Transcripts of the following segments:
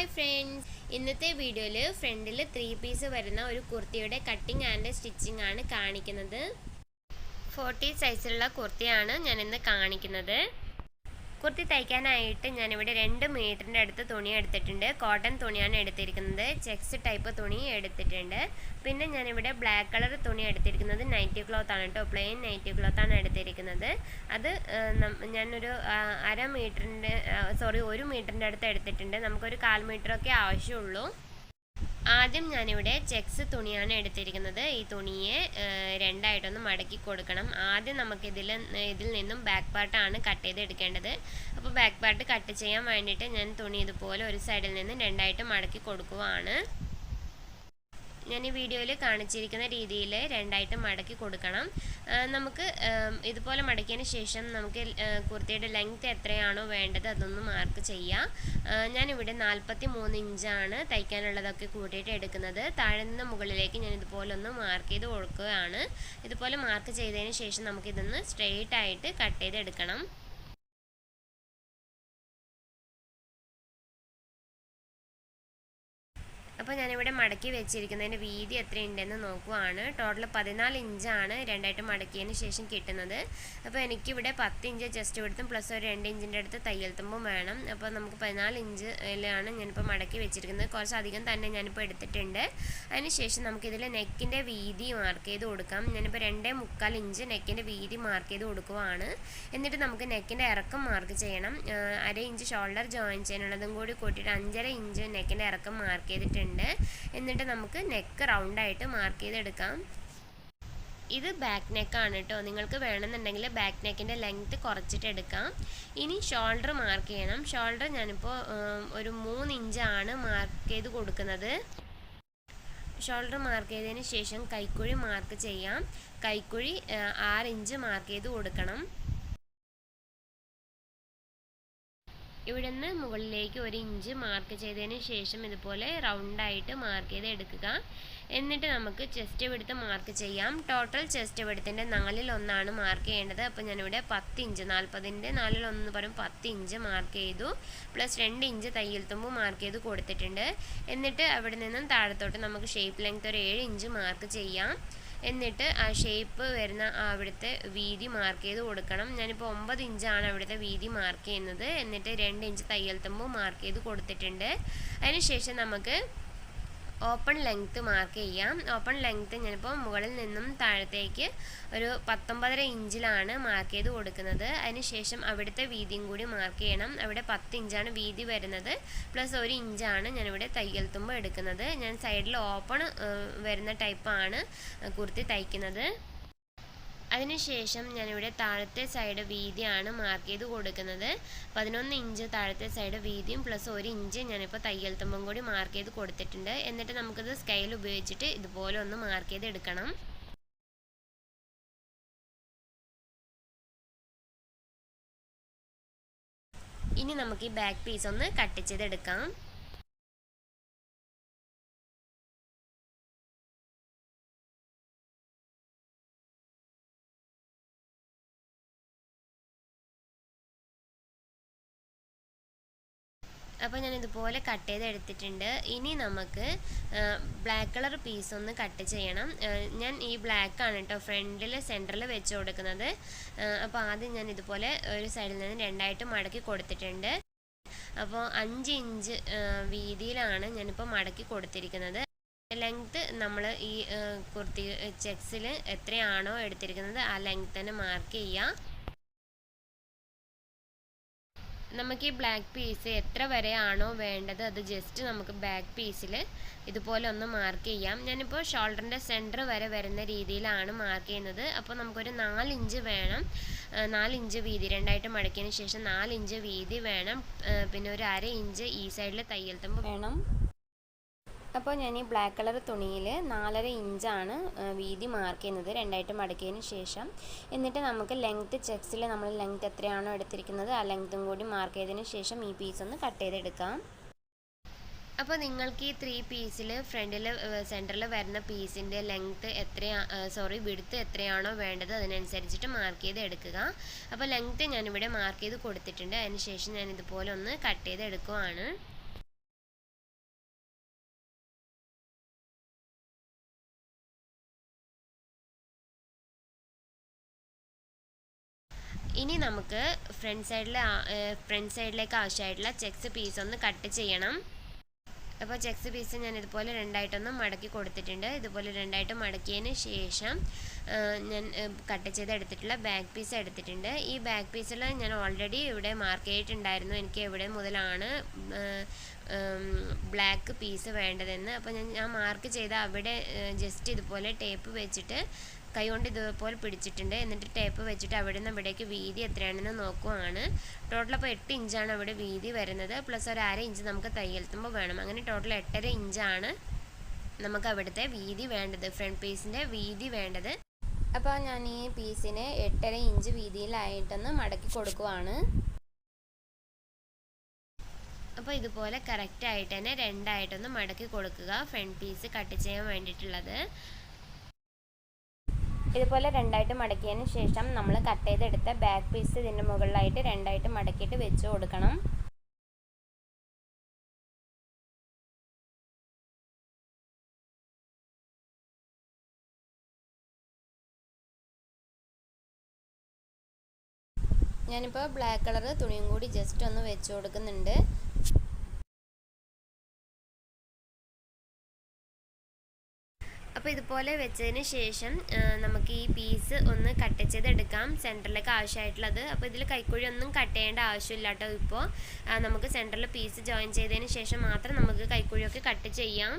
Hi friends ഇന്നത്തെ വീഡിയോയിൽ ഫ്രണ്ടിൽ ത്രീ പീസ് വരുന്ന ഒരു കുർത്തിയുടെ കട്ടിങ് ആൻഡ് സ്റ്റിച്ചിങ് ആണ് കാണിക്കുന്നത്. ഫോർട്ടി സൈസിലുള്ള കുർത്തിയാണ് ഞാൻ ഇന്ന് കാണിക്കുന്നത്. കുർത്തി തയ്ക്കാനായിട്ട് ഞാനിവിടെ രണ്ട് മീറ്ററിന്റെ അടുത്ത് തുണി എടുത്തിട്ടുണ്ട്. കോട്ടൺ തുണിയാണ് എടുത്തിരിക്കുന്നത്. ചെക്സ് ടൈപ്പ് തുണി എടുത്തിട്ടുണ്ട്. പിന്നെ ഞാനിവിടെ ബ്ലാക്ക് കളർ തുണി എടുത്തിരിക്കുന്നത്. നൈറ്റി ക്ലോത്ത് ആണ് കേട്ടോ. പ്ലെയിൻ നൈറ്റി ക്ലോത്ത് ആണ് എടുത്തിരിക്കുന്നത്. അത് ഞാനൊരു അര മീറ്ററിന്റെ സോറി ഒരു മീറ്ററിന്റെ അടുത്ത് എടുത്തിട്ടുണ്ട്. നമുക്കൊരു കാൽ മീറ്ററൊക്കെ ആവശ്യമുള്ളൂ. ആദ്യം ഞാനിവിടെ ചെക്സ് തുണിയാണ് എടുത്തിരിക്കുന്നത്. ഈ തുണിയെ രണ്ടായിട്ടൊന്ന് മടക്കി കൊടുക്കണം. ആദ്യം നമുക്കിതിൽ ഇതിൽ നിന്നും ബാക്ക് പാർട്ടാണ് കട്ട് ചെയ്ത് എടുക്കേണ്ടത്. അപ്പോൾ ബാക്ക് പാർട്ട് കട്ട് ചെയ്യാൻ വേണ്ടിയിട്ട് ഞാൻ തുണി ഇതുപോലെ ഒരു സൈഡിൽ നിന്ന് രണ്ടായിട്ട് മടക്കി കൊടുക്കുവാണ്. ഞാൻ ഈ വീഡിയോയിൽ കാണിച്ചിരിക്കുന്ന രീതിയിൽ രണ്ടായിട്ട് മടക്കി കൊടുക്കണം. നമുക്ക് ഇതുപോലെ മടക്കിയതിന് ശേഷം നമുക്ക് കുർത്തിയുടെ ലെങ്ത് എത്രയാണോ വേണ്ടത് അതൊന്ന് മാർക്ക് ചെയ്യാം. ഞാനിവിടെ നാൽപ്പത്തി മൂന്ന് ഇഞ്ചാണ് തയ്ക്കാനുള്ളതൊക്കെ കൂട്ടിയിട്ട് എടുക്കുന്നത്. താഴെ നിന്ന് മുകളിലേക്ക് ഞാൻ ഇതുപോലെ ഒന്ന് മാർക്ക് ചെയ്ത് കൊടുക്കുകയാണ്. ഇതുപോലെ മാർക്ക് ചെയ്തതിന് ശേഷം നമുക്കിതൊന്ന് സ്ട്രെയിറ്റ് ആയിട്ട് കട്ട് ചെയ്തെടുക്കണം. അപ്പോൾ ഞാനിവിടെ മടക്കി വെച്ചിരിക്കുന്നതിന്റെ വീതി എത്രയുണ്ടെന്ന് നോക്കുവാണ്. ടോട്ടൽ പതിനാല് ഇഞ്ചാണ് രണ്ടായിട്ട് മടക്കിയതിന് ശേഷം കിട്ടുന്നത്. അപ്പോൾ എനിക്കിവിടെ പത്ത് ഇഞ്ച് ജസ്റ്റ് എടുത്തും പ്ലസ് ഒരു രണ്ട് ഇഞ്ചിന്റെ അടുത്ത് തയ്യൽ തുമ്പും വേണം. അപ്പോൾ നമുക്ക് പതിനാല് ഇഞ്ചിലാണ് ഞാനിപ്പോൾ മടക്കി വെച്ചിരിക്കുന്നത്. കുറച്ചധികം തന്നെ ഞാനിപ്പോൾ എടുത്തിട്ടുണ്ട്. അതിനുശേഷം നമുക്കിതിൽ നെക്കിന്റെ വീതി മാർക്ക് ചെയ്ത് കൊടുക്കാം. ഞാനിപ്പോൾ രണ്ടേ മുക്കാൽ ഇഞ്ച് നെക്കിന്റെ വീതി മാർക്ക് ചെയ്ത് കൊടുക്കുവാണ്. എന്നിട്ട് നമുക്ക് നെക്കിന്റെ ഇറക്കം മാർക്ക് ചെയ്യണം. അര ഇഞ്ച് ഷോൾഡർ ജോയിൻ ചെയ്യാനുള്ളതും കൂടി കൂട്ടിയിട്ട് അഞ്ചര ഇഞ്ച് നെക്കിന്റെ ഇറക്കം മാർക്ക് ചെയ്തിട്ടുണ്ട്. ഉണ്ട് എന്നിട്ട് നമുക്ക് നെക്ക് റൗണ്ടായിട്ട് മാർക്ക് ചെയ്തെടുക്കാം. ഇത് ബാക്ക് നെക്കാണ് കേട്ടോ നിങ്ങൾക്ക് വേണമെന്നുണ്ടെങ്കിൽ ബാക്ക് നെക്കിന്റെ ലെങ്ത്ത് കുറച്ചിട്ട് എടുക്കാം. ഇനി ഷോൾഡർ മാർക്ക് ചെയ്യണം. ഷോൾഡർ ഞാനിപ്പോൾ ഒരു മൂന്ന് ഇഞ്ചാണ് മാർക്ക് ചെയ്ത് കൊടുക്കുന്നത്. ഷോൾഡർ മാർക്ക് ചെയ്തതിന് ശേഷം കൈക്കുഴി മാർക്ക് ചെയ്യാം. കൈക്കുഴി ആറ് ഇഞ്ച് മാർക്ക് ചെയ്ത് കൊടുക്കണം. ഇവിടെ നിന്ന് മുകളിലേക്ക് ഒരു ഇഞ്ച് മാർക്ക് ചെയ്തതിന് ശേഷം ഇതുപോലെ റൗണ്ടായിട്ട് മാർക്ക് ചെയ്ത് എടുക്കുക. എന്നിട്ട് നമുക്ക് ചെസ്റ്റ് വെടുത്ത് മാർക്ക് ചെയ്യാം. ടോട്ടൽ ചെസ്റ്റ് വെടുത്തിന്റെ നാലിൽ ഒന്നാണ് മാർക്ക് ചെയ്യേണ്ടത്. അപ്പോൾ ഞാനിവിടെ പത്ത് ഇഞ്ച് നാൽപ്പതിന്റെ നാലിൽ ഒന്ന് പറയും പത്ത് ഇഞ്ച് മാർക്ക് ചെയ്തു. പ്ലസ് രണ്ട് ഇഞ്ച് തയ്യൽ തുമ്പ് മാർക്ക് ചെയ്ത് കൊടുത്തിട്ടുണ്ട്. എന്നിട്ട് അവിടെ നിന്നും താഴത്തോട്ട് നമുക്ക് ഷേപ്പ് ലെങ്ത് ഒരു ഏഴ് ഇഞ്ച് മാർക്ക് ചെയ്യാം. എന്നിട്ട് ആ ഷേപ്പ് വരുന്ന അവിടുത്തെ വീതി മാർക്ക് ചെയ്ത് കൊടുക്കണം. ഞാനിപ്പോൾ ഒമ്പത് ഇഞ്ചാണ് അവിടുത്തെ വീതി മാർക്ക് ചെയ്യുന്നത്. എന്നിട്ട് രണ്ട് ഇഞ്ച് തയ്യൽ മാർക്ക് ചെയ്ത് കൊടുത്തിട്ടുണ്ട്. അതിനുശേഷം നമുക്ക് ഓപ്പൺ ലെങ്ത്ത് മാർക്ക് ചെയ്യാം. ഓപ്പൺ ലെങ്ത്ത് ഞാനിപ്പോൾ മുകളിൽ നിന്നും താഴത്തേക്ക് ഒരു പത്തൊമ്പതര ഇഞ്ചിലാണ് മാർക്ക് ചെയ്ത് കൊടുക്കുന്നത്. അതിനുശേഷം അവിടുത്തെ വീതിയും കൂടി മാർക്ക് ചെയ്യണം. അവിടെ പത്ത് ഇഞ്ചാണ് വീതി വരുന്നത്. പ്ലസ് ഒരു ഇഞ്ചാണ് ഞാനിവിടെ തയ്യൽ തുമ്പ് എടുക്കുന്നത്. ഞാൻ സൈഡിൽ ഓപ്പൺ വരുന്ന ടൈപ്പാണ് കുർത്തി തയ്ക്കുന്നത്. അതിനുശേഷം ഞാനിവിടെ താഴത്തെ സൈഡ് വീതിയാണ് മാർക്ക് ചെയ്ത് കൊടുക്കുന്നത്. പതിനൊന്ന് ഇഞ്ച് താഴത്തെ സൈഡ് വീതിയും പ്ലസ് ഒരു ഇഞ്ച് ഞാനിപ്പോൾ തയ്യൽ തുമ്പം കൂടി മാർക്ക് ചെയ്ത് കൊടുത്തിട്ടുണ്ട്. എന്നിട്ട് നമുക്കിത് സ്കെയിൽ ഉപയോഗിച്ചിട്ട് ഇതുപോലെ ഒന്ന് മാർക്ക് ചെയ്ത് എടുക്കണം. ഇനി നമുക്ക് ഈ ബാക്ക് പീസ് ഒന്ന് കട്ട് ചെയ്തെടുക്കാം. അപ്പോൾ ഞാൻ ഇതുപോലെ കട്ട് ചെയ്ത് എടുത്തിട്ടുണ്ട്. ഇനി നമുക്ക് ബ്ലാക്ക് കളർ പീസ് ഒന്ന് കട്ട് ചെയ്യണം. ഞാൻ ഈ ബ്ലാക്ക് ആണ് കേട്ടോ ഫ്രണ്ടിൽ സെന്ററിൽ വെച്ച് കൊടുക്കുന്നത്. അപ്പോൾ ആദ്യം ഞാൻ ഇതുപോലെ ഒരു സൈഡിൽ നിന്ന് രണ്ടായിട്ട് മടക്കി കൊടുത്തിട്ടുണ്ട്. അപ്പോൾ അഞ്ച് ഇഞ്ച് വീതിയിലാണ് ഞാനിപ്പോൾ മടക്കി കൊടുത്തിരിക്കുന്നത്. ലെങ്ത്ത് നമ്മൾ ഈ കുർത്തി ചെക്സിൽ എത്രയാണോ എടുത്തിരിക്കുന്നത് ആ ലെങ്ത്ത് തന്നെ മാർക്ക് ചെയ്യുക നമുക്ക് ഈ ബ്ലാക്ക് പീസ് എത്ര വരെയാണോ വേണ്ടത് അത് ജസ്റ്റ് നമുക്ക് ബാക്ക് പീസിൽ ഇതുപോലെ ഒന്ന് മാർക്ക് ചെയ്യാം. ഞാനിപ്പോൾ ഷോൾഡറിന്റെ സെന്റർ വരെ വരുന്ന രീതിയിലാണ് മാർക്ക് ചെയ്യുന്നത്. അപ്പോൾ നമുക്കൊരു നാലിഞ്ച് വേണം. നാലിഞ്ച് വീതി രണ്ടായിട്ട് മടക്കിയതിന് ശേഷം നാലിഞ്ച് വീതി വേണം. പിന്നെ ഒരു അര ഇഞ്ച് ഈ സൈഡിൽ തയ്യൽ തുമ്പ് വേണം. അപ്പോൾ ഞാൻ ഈ ബ്ലാക്ക് കളർ തുണിയിൽ നാലര ഇഞ്ചാണ് വീതി മാർക്ക് ചെയ്യുന്നത്. രണ്ടായിട്ട് മടക്കിയതിന് ശേഷം. എന്നിട്ട് നമുക്ക് ലെങ്ത്ത് ചെക്സിൽ നമ്മൾ ലെങ്ത്ത് എത്രയാണോ എടുത്തിരിക്കുന്നത് ആ ലെങ്ത്തും കൂടി മാർക്ക് ചെയ്തതിന് ശേഷം ഈ പീസ് ഒന്ന് കട്ട് ചെയ്തെടുക്കാം. അപ്പോൾ നിങ്ങൾക്ക് ഈ ത്രീ പീസിൽ ഫ്രണ്ടിൽ സെന്ററിൽ വരുന്ന പീസിന്റെ ലെങ്ത്ത് എത്രയാ സോറി വിടുത്ത് എത്രയാണോ വേണ്ടത് അതിനനുസരിച്ചിട്ട് മാർക്ക് ചെയ്ത് എടുക്കുക അപ്പോൾ ലെങ്ത്ത് ഞാനിവിടെ മാർക്ക് ചെയ്ത് കൊടുത്തിട്ടുണ്ട്. അതിന് ശേഷം ഞാൻ ഇതുപോലെ ഒന്ന് കട്ട് ചെയ്ത് എടുക്കുവാണ് ഇനി നമുക്ക് ഫ്രണ്ട് സൈഡിൽ ഫ്രണ്ട് സൈഡിലേക്ക് ആവശ്യമായിട്ടുള്ള ചെക്സ് പീസ് ഒന്ന് കട്ട് ചെയ്യണം. അപ്പോൾ ചെക്സ് പീസ് ഞാൻ ഇതുപോലെ രണ്ടായിട്ടൊന്ന് മടക്കി കൊടുത്തിട്ടുണ്ട്. ഇതുപോലെ രണ്ടായിട്ട് മടക്കിയതിന് ശേഷം ഞാൻ കട്ട് ചെയ്ത് എടുത്തിട്ടുള്ള ബാക്ക് പീസ് എടുത്തിട്ടുണ്ട്. ഈ ബാക്ക് പീസിൽ ഞാൻ ഓൾറെഡി ഇവിടെ മാർക്ക് ചെയ്തിട്ടുണ്ടായിരുന്നു. എനിക്ക് എവിടെ മുതലാണ് ബ്ലാക്ക് പീസ് വേണ്ടതെന്ന്. അപ്പോൾ ഞാൻ ഞാൻ മാർക്ക് ചെയ്ത അവിടെ ജസ്റ്റ് ഇതുപോലെ ടേപ്പ് വെച്ചിട്ട് കൈകൊണ്ട് ഇതുപോലെ പിടിച്ചിട്ടുണ്ട്. എന്നിട്ട് ടേപ്പ് വെച്ചിട്ട് അവിടെ നിന്ന് ഇവിടേക്ക് വീതി എത്രയാണെന്ന് നോക്കുവാണ്. ടോട്ടൽ അപ്പോൾ എട്ട് ഇഞ്ചാണ് അവിടെ വീതി വരുന്നത്. പ്ലസ് ഒരു അര ഇഞ്ച് നമുക്ക് തയ്യൽത്തുമ്പോൾ വേണം. അങ്ങനെ ടോട്ടൽ എട്ടര ഇഞ്ചാണ് നമുക്ക് അവിടുത്തെ വീതി വേണ്ടത്. ഫ്രണ്ട് പീസിന്റെ വീതി വേണ്ടത്. അപ്പോൾ ഞാൻ ഈ പീസിനെ എട്ടര ഇഞ്ച് വീതിയിലായിട്ടൊന്ന് മടക്കി കൊടുക്കുവാണ്. അപ്പോൾ ഇതുപോലെ കറക്റ്റായിട്ട് തന്നെ രണ്ടായിട്ടൊന്ന് മടക്കി കൊടുക്കുക. ഫ്രണ്ട് പീസ് കട്ട് ചെയ്യാൻ വേണ്ടിയിട്ടുള്ളത്. ഇതുപോലെ രണ്ടായിട്ട് മടക്കിയതിന് ശേഷം നമ്മൾ കട്ട് ചെയ്തെടുത്ത ബാക്ക് പീസ് ഇതിന്റെ മുകളിലായിട്ട് രണ്ടായിട്ട് മടക്കിയിട്ട് വെച്ച് കൊടുക്കണം. ഞാനിപ്പോൾ ബ്ലാക്ക് കളർ തുണിയും കൂടി ജസ്റ്റ് ഒന്ന് വെച്ച് കൊടുക്കുന്നുണ്ട്. അപ്പോൾ ഇതുപോലെ വെച്ചതിന് ശേഷം നമുക്ക് ഈ പീസ് ഒന്ന് കട്ട് ചെയ്തെടുക്കാം. സെന്ററിലേക്ക് ആവശ്യമായിട്ടുള്ളത്. അപ്പോൾ ഇതിൽ കൈക്കുഴി ഒന്നും കട്ട് ചെയ്യേണ്ട ആവശ്യമില്ല കേട്ടോ ഇപ്പോൾ നമുക്ക് സെന്ററിൽ പീസ് ജോയിൻ ചെയ്തതിന് ശേഷം മാത്രം നമുക്ക് കൈക്കുഴിയൊക്കെ കട്ട് ചെയ്യാം.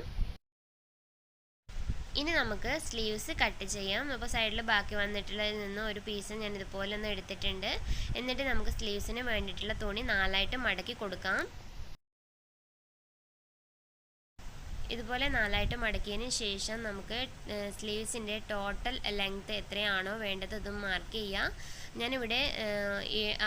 ഇനി നമുക്ക് സ്ലീവ്സ് കട്ട് ചെയ്യാം. അപ്പോൾ സൈഡിൽ ബാക്കി വന്നിട്ടുള്ളതിൽ നിന്ന് ഒരു പീസ് ഞാൻ ഇതുപോലെ ഒന്ന് എടുത്തിട്ടുണ്ട്. എന്നിട്ട് നമുക്ക് സ്ലീവ്സിന് വേണ്ടിയിട്ടുള്ള തുണി നാലായിട്ട് മടക്കി കൊടുക്കാം. ഇതുപോലെ നാലായിട്ട് മടക്കിയതിന് ശേഷം നമുക്ക് സ്ലീവ്സിന്റെ ടോട്ടൽ ലെങ്ത്ത് എത്രയാണോ വേണ്ടത് അതും മാർക്ക് ചെയ്യുക ഞാനിവിടെ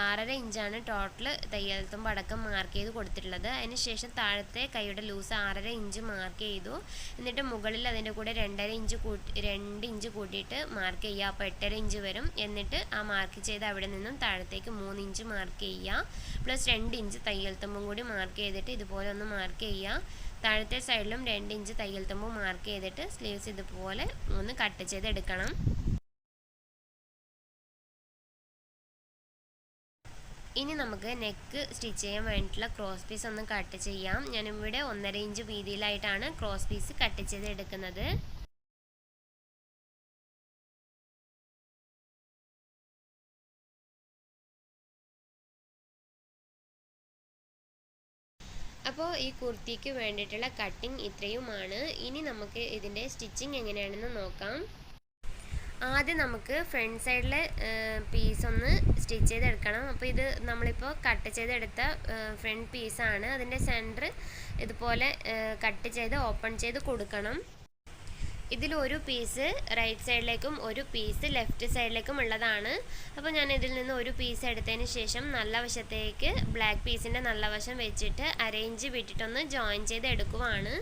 ആറര ഇഞ്ചാണ് ടോട്ടൽ തയ്യൽത്തുമ്പോൾ അടക്കം മാർക്ക് ചെയ്ത് കൊടുത്തിട്ടുള്ളത്. അതിന് ശേഷം താഴത്തെ കൈയുടെ ലൂസ് ആറര ഇഞ്ച് മാർക്ക് ചെയ്തു. എന്നിട്ട് മുകളിൽ അതിന്റെ കൂടെ രണ്ടര ഇഞ്ച് കൂട്ടി രണ്ട് ഇഞ്ച് കൂട്ടിയിട്ട് മാർക്ക് ചെയ്യുക അപ്പോൾ എട്ടര ഇഞ്ച് വരും. എന്നിട്ട് ആ മാർക്ക് ചെയ്ത് അവിടെ നിന്നും താഴത്തേക്ക് മൂന്ന് ഇഞ്ച് മാർക്ക് ചെയ്യുക പ്ലസ് രണ്ട് ഇഞ്ച് തയ്യൽത്തുമ്പും കൂടി മാർക്ക് ചെയ്തിട്ട് ഇതുപോലെ ഒന്ന് മാർക്ക് ചെയ്യുക താഴത്തെ സൈഡിലും രണ്ട് ഇഞ്ച് തയ്യൽ തുമ്പ് മാർക്ക് ചെയ്തിട്ട് സ്ലീവ്സ് ഇതുപോലെ ഒന്ന് കട്ട് ചെയ്ത് എടുക്കണം ഇനി നമുക്ക് നെക്ക് സ്റ്റിച്ച് ചെയ്യാൻ വേണ്ടിയിട്ടുള്ള ക്രോസ് പീസ് ഒന്ന് കട്ട് ചെയ്യാം. ഞാനിവിടെ ഒന്നര ഇഞ്ച് വീതിയിലായിട്ടാണ് ക്രോസ് പീസ് കട്ട് ചെയ്ത് എടുക്കുന്നത് അപ്പോൾ ഈ കുർത്തിക്ക് വേണ്ടിയിട്ടുള്ള കട്ടിങ് ഇത്രയുമാണ്. ഇനി നമുക്ക് ഇതിന്റെ സ്റ്റിച്ചിങ് എങ്ങനെയാണെന്ന് നോക്കാം. ആദ്യം നമുക്ക് ഫ്രണ്ട് സൈഡിലെ പീസ് ഒന്ന് സ്റ്റിച്ച് ചെയ്തെടുക്കണം. അപ്പോൾ ഇത് നമ്മളിപ്പോൾ കട്ട് ചെയ്തെടുത്ത ഫ്രണ്ട് പീസാണ് അതിന്റെ സെന്റർ ഇതുപോലെ കട്ട് ചെയ്ത് ഓപ്പൺ ചെയ്ത് കൊടുക്കണം. ഇതിൽ ഒരു പീസ് റൈറ്റ് സൈഡിലേക്കും ഒരു പീസ് ലെഫ്റ്റ് സൈഡിലേക്കും ഉള്ളതാണ്. അപ്പോൾ ഞാൻ ഇതിൽ നിന്ന് ഒരു പീസ് എടുത്തതിന് ശേഷം നല്ല വശത്തേക്ക് ബ്ലാക്ക് പീസിന്റെ നല്ല വശം വെച്ചിട്ട് അരേഞ്ച് വിട്ടിട്ടൊന്ന് ജോയിൻ ചെയ്ത് എടുക്കുവാണ്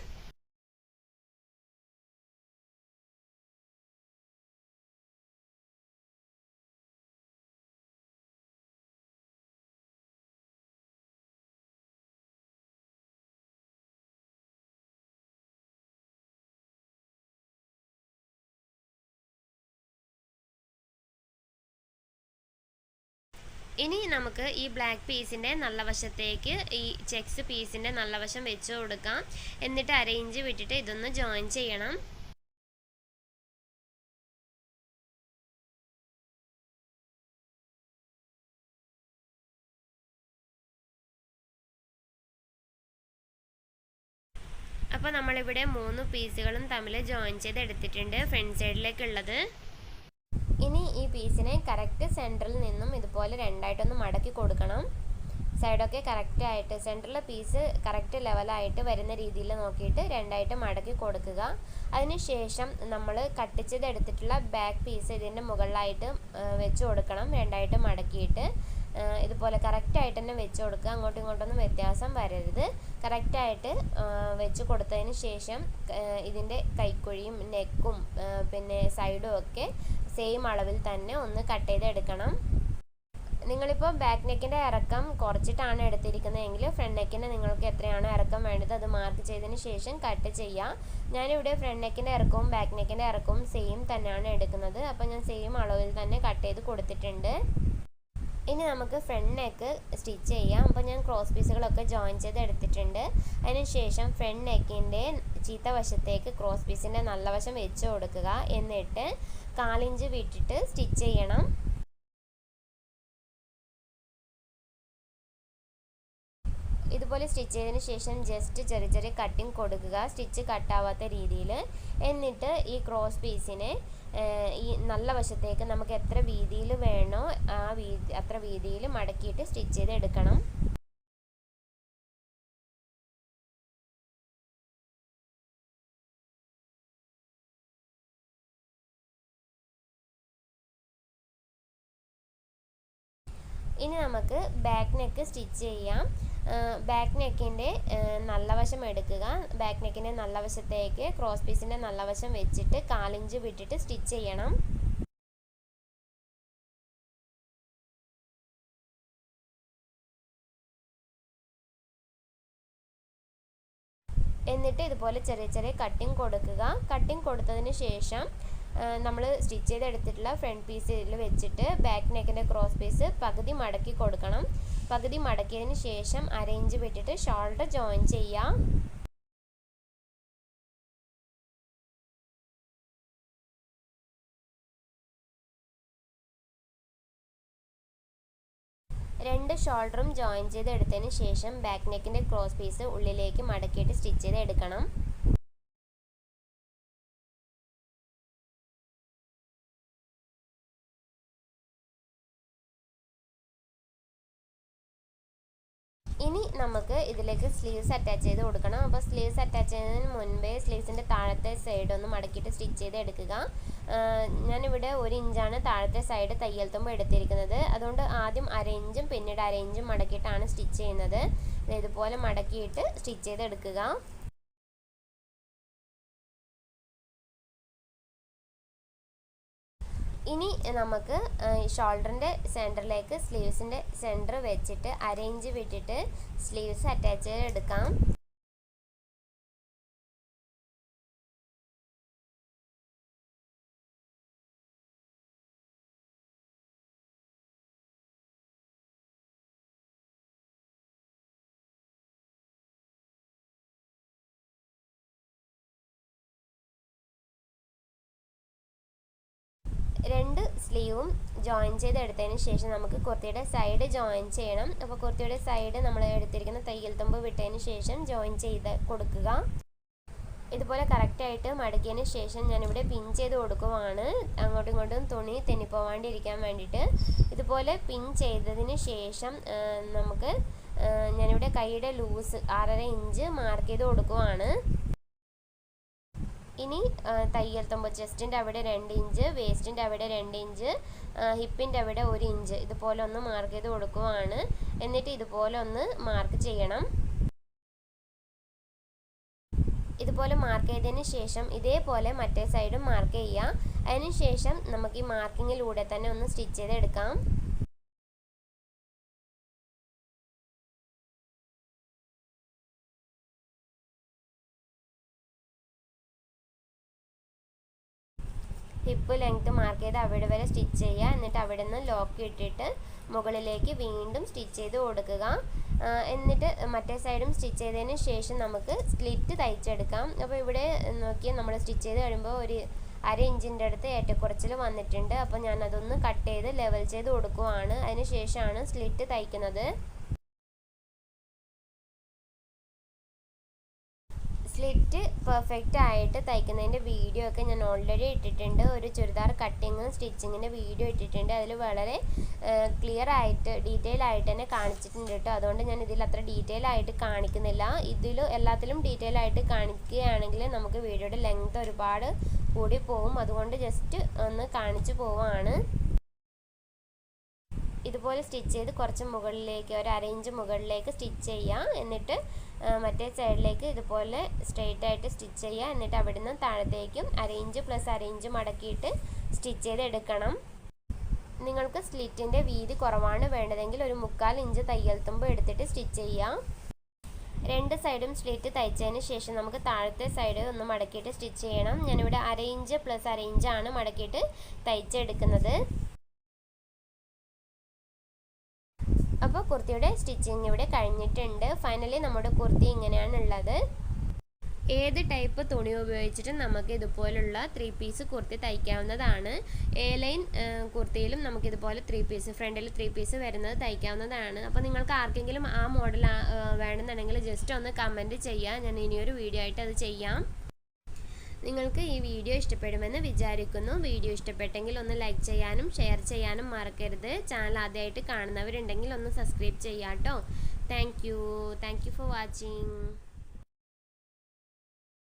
ഇനി നമുക്ക് ഈ ബ്ലാക്ക് പീസിന്റെ നല്ല വശത്തേക്ക് ഈ ചെക്സ് പീസിന്റെ നല്ല വശം വെച്ച് കൊടുക്കാം. എന്നിട്ട് അരയിഞ്ച് വിട്ടിട്ട് ഇതൊന്ന് ജോയിൻ ചെയ്യണം. അപ്പോൾ നമ്മളിവിടെ മൂന്ന് പീസുകളും തമ്മിൽ ജോയിൻ ചെയ്ത് എടുത്തിട്ടുണ്ട് ഫ്രണ്ട് സൈഡിലേക്കുള്ളത് പീസിനെ കറക്റ്റ് സെന്ററിൽ നിന്നും ഇതുപോലെ രണ്ടായിട്ടൊന്ന് മടക്കി കൊടുക്കണം. സൈഡൊക്കെ കറക്റ്റ് ആയിട്ട് സെന്ററിലെ പീസ് കറക്റ്റ് ലെവലായിട്ട് വരുന്ന രീതിയിൽ നോക്കിയിട്ട് രണ്ടായിട്ട് മടക്കി കൊടുക്കുക. അതിനുശേഷം നമ്മൾ കട്ട് ചെയ്തെടുത്തിട്ടുള്ള ബാക്ക് പീസ് ഇതിന്റെ മുകളിലായിട്ട് വെച്ച് കൊടുക്കണം. രണ്ടായിട്ട് മടക്കിയിട്ട് ഇതുപോലെ കറക്റ്റായിട്ട് തന്നെ വെച്ച് കൊടുക്കുക. അങ്ങോട്ടും ഇങ്ങോട്ടൊന്നും വ്യത്യാസം വരരുത്. കറക്റ്റായിട്ട് വെച്ച് കൊടുത്തതിന് ശേഷം ഇതിന്റെ കൈക്കുഴിയും നെക്കും പിന്നെ സൈഡും ഒക്കെ സെയിം അളവിൽ തന്നെ ഒന്ന് കട്ട് ചെയ്തെടുക്കണം. നിങ്ങളിപ്പോൾ ബാക്ക് നെക്കിന്റെ ഇറക്കം കുറച്ചിട്ടാണ് എടുത്തിരിക്കുന്നതെങ്കിൽ ഫ്രണ്ട് നെക്കിന്റെ നിങ്ങൾക്ക് എത്രയാണ് ഇറക്കം വേണ്ടത് അത് മാർക്ക് ചെയ്തതിന് ശേഷം കട്ട് ചെയ്യുക ഞാനിവിടെ ഫ്രണ്ട് നെക്കിന്റെ ഇറക്കവും ബാക്ക് നെക്കിന്റെ ഇറക്കവും സെയിം തന്നെയാണ് എടുക്കുന്നത്. അപ്പോൾ ഞാൻ സെയിം അളവിൽ തന്നെ കട്ട് ചെയ്ത് കൊടുത്തിട്ടുണ്ട്. ഇനി നമുക്ക് ഫ്രണ്ട് നെക്ക് സ്റ്റിച്ച് ചെയ്യാം. അപ്പോൾ ഞാൻ ക്രോസ് പീസുകളൊക്കെ ജോയിൻ ചെയ്ത് എടുത്തിട്ടുണ്ട് അതിനുശേഷം ഫ്രണ്ട് നെക്കിന്റെ ചീത്ത വശത്തേക്ക് ക്രോസ് പീസിന്റെ നല്ല വശം വെച്ച് കൊടുക്കുക. എന്നിട്ട് കാലിഞ്ച് വിട്ടിട്ട് സ്റ്റിച്ച് ചെയ്യണം. ഇതുപോലെ സ്റ്റിച്ച് ചെയ്തതിന് ശേഷം ജസ്റ്റ് ചെറിയ ചെറിയ കട്ടിങ് കൊടുക്കുക. സ്റ്റിച്ച് കട്ടാവാത്ത രീതിയിൽ. എന്നിട്ട് ഈ ക്രോസ് പീസിനെ ഈ നല്ല വശത്തേക്ക് നമുക്ക് എത്ര വീതിയിൽ വേണോ ആ വീതി അത്ര വീതിയിൽ മടക്കിയിട്ട് സ്റ്റിച്ച് ചെയ്ത് എടുക്കണം. ഇനി നമുക്ക് ബാക്ക് നെക്ക് സ്റ്റിച്ച് ചെയ്യാം. ബാക്ക് നെക്കിന്റെ നല്ല വശം എടുക്കുക. ബാക്ക് നെക്കിന്റെ നല്ല വശത്തേക്ക് ക്രോസ് പീസിന്റെ നല്ല വശം വെച്ചിട്ട് കാലിഞ്ച് വിട്ടിട്ട് സ്റ്റിച്ച് ചെയ്യണം. എന്നിട്ട് ഇതുപോലെ ചെറിയ ചെറിയ കട്ടിങ് കൊടുക്കുക. കട്ടിങ് കൊടുത്തതിന് ശേഷം നമ്മൾ സ്റ്റിച്ച് ചെയ്ത് എടുത്തിട്ടുള്ള ഫ്രണ്ട് പീസ് വെച്ചിട്ട് ബാക്ക് നെക്കിന്റെ ക്രോസ് പീസ് പകുതി മടക്കി കൊടുക്കണം. പകുതി മടക്കിയതിന് ശേഷം അരയിഞ്ച് വിട്ടിട്ട് ഷോൾഡർ ജോയിൻ ചെയ്യാം. രണ്ട് ഷോൾഡറും ജോയിൻ ചെയ്ത് എടുത്തതിന് ശേഷം ബാക്ക് നെക്കിന്റെ ക്രോസ് പീസ് ഉള്ളിലേക്ക് മടക്കിയിട്ട് സ്റ്റിച്ച് ചെയ്ത് എടുക്കണം ഇനി നമുക്ക് ഇതിലേക്ക് സ്ലീവ്സ് അറ്റാച്ച് ചെയ്ത് കൊടുക്കണം. അപ്പോൾ സ്ലീവ്സ് അറ്റാച്ച് ചെയ്യുന്നതിന് മുൻപേ സ്ലീവ്സിന്റെ താഴത്തെ സൈഡ് ഒന്ന് മടക്കിയിട്ട് സ്റ്റിച്ച് ചെയ്ത് എടുക്കുക. ഞാനിവിടെ ഒരു ഇഞ്ചാണ് താഴത്തെ സൈഡ് തയ്യൽ തുമ്പ് എടുത്തിരിക്കുന്നത്. അതുകൊണ്ട് ആദ്യം അര ഇഞ്ചും പിന്നീട് അര ഇഞ്ചും മടക്കിയിട്ടാണ് സ്റ്റിച്ച് ചെയ്യുന്നത്. ഇതുപോലെ മടക്കിയിട്ട് സ്റ്റിച്ച് ചെയ്ത് എടുക്കുക. ഇനി നമുക്ക് ഷോൾഡറിന്റെ സെന്ററിലേക്ക് സ്ലീവ്സിന്റെ സെന്റർ വെച്ചിട്ട് അരയിഞ്ച് വിട്ടിട്ട് സ്ലീവ്സ് അറ്റാച്ച് ചെയ്ത് രണ്ട് സ്ലീവും ജോയിൻ ചെയ്ത് എടുത്തതിന് ശേഷം നമുക്ക് കുർത്തിയുടെ സൈഡ് ജോയിൻ ചെയ്യണം. അപ്പോൾ കുർത്തിയുടെ സൈഡ് നമ്മൾ എടുത്തിരിക്കുന്ന തയ്യൽ തുമ്പ് വിട്ടതിന് ശേഷം ജോയിൻ ചെയ്ത് കൊടുക്കുക. ഇതുപോലെ കറക്റ്റായിട്ട് മടക്കിയതിന് ശേഷം ഞാനിവിടെ പിൻ ചെയ്ത് കൊടുക്കുവാണ്. അങ്ങോട്ടും ഇങ്ങോട്ടും തുണി തെന്നിപ്പോവാണ്ടിരിക്കാൻ വേണ്ടിയിട്ട്. ഇതുപോലെ പിൻ ചെയ്തതിന് ശേഷം നമുക്ക് ഞാനിവിടെ കൈയുടെ ലൂസ് ആറര ഇഞ്ച് മാർക്ക് ചെയ്ത് കൊടുക്കുവാണ്. ഇനി തയ്യൽ തുമ്പ് ചെസ്റ്റിന്റെ അവിടെ രണ്ട് ഇഞ്ച് വേസ്റ്റിന്റെ അവിടെ രണ്ട് ഇഞ്ച് ഹിപ്പിന്റെ അവിടെ ഒരു ഇഞ്ച്. ഇതുപോലെ ഒന്ന് മാർക്ക് ചെയ്ത് കൊടുക്കുവാണ്. എന്നിട്ട് ഇതുപോലെ ഒന്ന് മാർക്ക് ചെയ്യണം. ഇതുപോലെ മാർക്ക് ചെയ്തതിന് ശേഷം ഇതേപോലെ മറ്റേ സൈഡും മാർക്ക് ചെയ്യുക. അതിന് ശേഷം നമുക്ക് ഈ മാർക്കിങ്ങിലൂടെ തന്നെ ഒന്ന് സ്റ്റിച്ച് ചെയ്തെടുക്കാം. ഹിപ്പ് ലെങ്ത് മാർക്ക് ചെയ്ത് അവിടെ വരെ സ്റ്റിച്ച് ചെയ്യുക. എന്നിട്ട് അവിടെ നിന്ന് ലോക്ക് ഇട്ടിട്ട് മുകളിലേക്ക് വീണ്ടും സ്റ്റിച്ച് ചെയ്ത് കൊടുക്കുക. എന്നിട്ട് മറ്റേ സൈഡും സ്റ്റിച്ച് ചെയ്തതിന് ശേഷം നമുക്ക് സ്ലിറ്റ് തയ്ച്ചെടുക്കാം. അപ്പോൾ ഇവിടെ നോക്കിയാൽ നമ്മൾ സ്റ്റിച്ച് ചെയ്ത് കഴിയുമ്പോൾ ഒരു അര ഇഞ്ചിന്റെ അടുത്ത് ഏറ്റക്കുറച്ചിൽ വന്നിട്ടുണ്ട്. അപ്പോൾ ഞാനതൊന്ന് കട്ട് ചെയ്ത് ലെവൽ ചെയ്ത് കൊടുക്കുവാണ്. അതിന് ശേഷമാണ് സ്ലിറ്റ് തയ്ക്കുന്നത്. സ്ലിറ്റ് പെർഫെക്റ്റ് ആയിട്ട് തയ്ക്കുന്നതിന്റെ വീഡിയോ ഒക്കെ ഞാൻ ഓൾറെഡി ഇട്ടിട്ടുണ്ട്. ഒരു ചുരിദാർ കട്ടിങ്ങും സ്റ്റിച്ചിങ്ങിന്റെ വീഡിയോ ഇട്ടിട്ടുണ്ട്. അതിൽ വളരെ ക്ലിയർ ആയിട്ട് ഡീറ്റെയിൽ ആയിട്ട് തന്നെ കാണിച്ചിട്ടുണ്ട് കേട്ടോ. അതുകൊണ്ട് ഞാൻ ഇതിൽ അത്ര ഡീറ്റെയിൽ ആയിട്ട് കാണിക്കുന്നില്ല. ഇതിൽ എല്ലാത്തിലും ഡീറ്റെയിൽ ആയിട്ട് കാണിക്കുകയാണെങ്കിൽ നമുക്ക് വീഡിയോയുടെ ലെങ്ത് ഒരുപാട് കൂടി പോവും. അതുകൊണ്ട് ജസ്റ്റ് ഒന്ന് കാണിച്ചു പോവാണ്. ഇതുപോലെ സ്റ്റിച്ച് ചെയ്ത് കുറച്ച് മുകളിലേക്ക് ഒരു അരയിഞ്ച് മുകളിലേക്ക് സ്റ്റിച്ച് ചെയ്യാം. എന്നിട്ട് മറ്റേ സൈഡിലേക്ക് ഇതുപോലെ സ്ട്രെയിറ്റ് ആയിട്ട് സ്റ്റിച്ച് ചെയ്യുക. എന്നിട്ട് അവിടുന്ന് താഴത്തേക്കും അരയിഞ്ച് പ്ലസ് അരയിഞ്ച് മടക്കിയിട്ട് സ്റ്റിച്ച് ചെയ്ത് എടുക്കണം. നിങ്ങൾക്ക് സ്ലിറ്റിന്റെ വീതി കുറവാണ് വേണ്ടതെങ്കിൽ ഒരു മുക്കാൽ ഇഞ്ച് തയ്യൽ തുമ്പ് എടുത്തിട്ട് സ്റ്റിച്ച് ചെയ്യാം രണ്ട് സൈഡും സ്ലിറ്റ് തയ്ച്ചതിന് ശേഷം നമുക്ക് താഴത്തെ സൈഡ് ഒന്ന് മടക്കിയിട്ട് സ്റ്റിച്ച് ചെയ്യണം. ഞാനിവിടെ അര ഇഞ്ച് പ്ലസ് അര മടക്കിയിട്ട് തയ്ച്ചെടുക്കുന്നത്. കുർത്തിയുടെ സ്റ്റിച്ചിങ് ഇവിടെ കഴിഞ്ഞിട്ടുണ്ട്. ഫൈനലി നമ്മുടെ കുർത്തി ഇങ്ങനെയാണുള്ളത്. ഏത് ടൈപ്പ് തുണി ഉപയോഗിച്ചിട്ടും നമുക്ക് ഇതുപോലുള്ള ത്രീ പീസ് കുർത്തി തയ്ക്കാവുന്നതാണ്. എ ലൈൻ കുർത്തിയിലും നമുക്ക് ഇതുപോലെ ത്രീ പീസ് ഫ്രണ്ടിൽ ത്രീ പീസ് വരുന്നത് തയ്ക്കാവുന്നതാണ്. അപ്പോൾ നിങ്ങൾക്ക് ആർക്കെങ്കിലും ആ മോഡൽ വേണമെന്നുണ്ടെങ്കിൽ ജസ്റ്റ് ഒന്ന് കമന്റ് ചെയ്യുക ഞാൻ ഇനിയൊരു വീഡിയോ ആയിട്ട് അത് ചെയ്യാം. നിങ്ങൾക്ക് ഈ വീഡിയോ ഇഷ്ടപ്പെടുമെന്ന് വിചാരിക്കുന്നു. വീഡിയോ ഇഷ്ടപ്പെട്ടെങ്കിൽ ഒന്ന് ലൈക്ക് ചെയ്യാനും ഷെയർ ചെയ്യാനും മറക്കരുത്. ചാനൽ ആദ്യമായിട്ട് കാണുന്നവരുണ്ടെങ്കിൽ ഒന്ന് സബ്സ്ക്രൈബ് ചെയ്യാം കേട്ടോ thank you thank you for watching